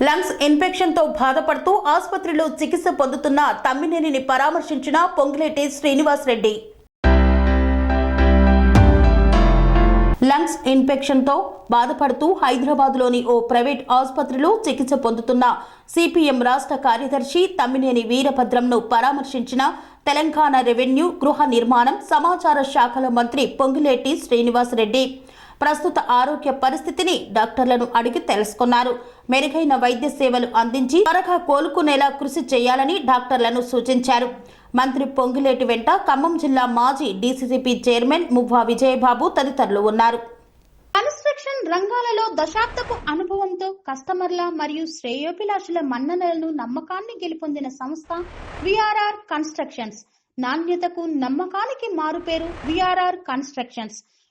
Lungs ఇన్ఫెక్షన్తో బాధపడుతూ ఆసుపత్రిలో చికిత్స పొందుతున్న తమ్మినేనిని పరామర్శించిన పొంగులేటి శ్రీనివాస్ రెడ్డి లంగ్స్ ఇన్ఫెక్షన్తో బాధపడుతూ హైదరాబాద్లోని ఓ ప్రైవేట్ ఆసుపత్రిలో చికిత్స పొందుతున్న సిపిఎం రాష్ట్ర కార్యదర్శి తమ్మినేని వీరభద్రంను పరామర్శించిన తెలంగాణ రెవెన్యూ గృహ నిర్మాణం సమాచార శాఖల మంత్రి పొంగులేటి శ్రీనివాస్ రెడ్డి ప్రస్తుత ఆరోగ్య పరిస్థితిని డాక్టర్లను అడిగి తెలుసుకున్నారు. మెరుగైన వైద్య సేవలు అందించి త్వరగా కోలుకునేలా కృషి చేయాలని డాక్టర్లను సూచించారు. మంత్రి పొంగులేటి వెంట ఖమ్మం జిల్లా మాజీ డీసీసీపీ చైర్మన్ మువ్వా విజయబాబు తదితరులు ఉన్నారు. కన్స్ట్రక్షన్ రంగాలలో దశాబ్దపు అనుభవంతో కస్టమర్ల మరియు శ్రేయోభిలాషుల మన్ననలను నమ్మకాన్ని గెలుపొందిన సంస్థ విఆర్ఆర్ కన్స్ట్రక్షన్స్. నాణ్యతకు నమ్మకానికి మారుపేరు VRR constructions.